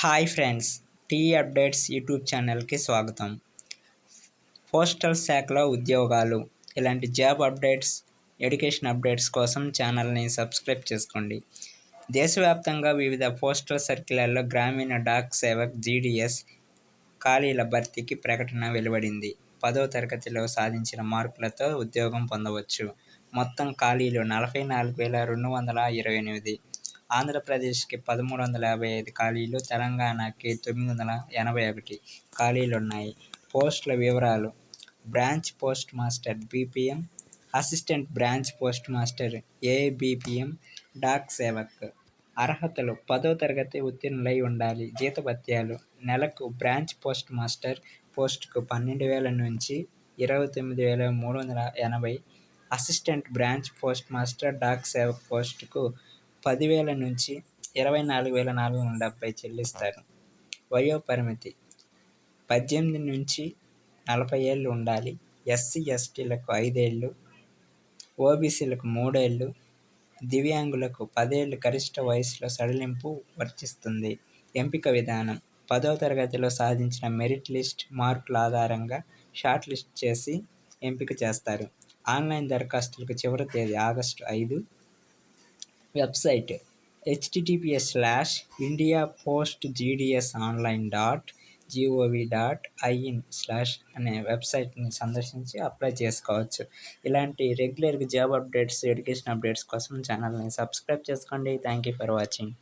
Hi friends T updates YouTube ఛానల్కి స్వాగతం. Postal శాఖలో ఉద్యోగాలు ఇలాంటి జాబ్ అప్డేట్స్ ఎడ్యుకేషన్ అప్డేట్స్ కోసం ఛానల్ని సబ్స్క్రైబ్ చేసుకోండి. దేశవ్యాప్తంగా వివిధ పోస్టల్ సర్కిలర్లో గ్రామీణ డాక్ సేవక్ జీడిఎస్ ఖాళీల భర్తీకి ప్రకటన వెలువడింది. పదో తరగతిలో సాధించిన మార్కులతో ఉద్యోగం పొందవచ్చు. మొత్తం ఖాళీలు నలభై నాలుగు వేల రెండు వందల ఇరవై ఎనిమిది. ఆంధ్రప్రదేశ్కి పదమూడు వందల యాభై ఐదు ఖాళీలు తెలంగాణకి తొమ్మిది వందల ఎనభై ఒకటి ఖాళీలు ఉన్నాయి పోస్టుల వివరాలు branch post master BPM assistant branch post master ABPM Dak Sevak. అర్హతలు పదో తరగతి ఉత్తీర్ణులై ఉండాలి. జీతభత్యాలు నెలకు బ్రాంచ్ పోస్ట్ మాస్టర్ పోస్టుకు పన్నెండు వేల నుంచి ఇరవై తొమ్మిది వేల మూడు వందల ఎనభై assistant branch post master Dak Sevak పోస్టుకు పదివేల నుంచి ఇరవై నాలుగు వేల నాలుగు వందల డెబ్బై చెల్లిస్తారు. వయో పరిమితి పద్దెనిమిది నుంచి నలభై ఏళ్ళు ఉండాలి. ఎస్సీ ఎస్టీలకు ఐదేళ్ళు ఓబీసీలకు మూడేళ్ళు దివ్యాంగులకు పదేళ్ళు గరిష్ట వయసులో సడలింపు వర్తిస్తుంది. ఎంపిక విధానం పదో తరగతిలో సాధించిన మెరిట్ లిస్ట్ మార్కుల ఆధారంగా షార్ట్ లిస్ట్ చేసి ఎంపిక చేస్తారు. ఆన్లైన్ దరఖాస్తులకు చివరి తేదీ ఆగస్టు ఐదు website HTTPS slash India post GDS online dot GOV dot IN slash అనే వెబ్సైట్ని సందర్శించి అప్లై చేసుకోవచ్చు. ఇలాంటి రెగ్యులర్గా జాబ్ అప్డేట్స్ ఎడ్యుకేషన్ అప్డేట్స్ కోసం ఛానల్ని సబ్స్క్రైబ్ చేసుకోండి. Thank you for watching.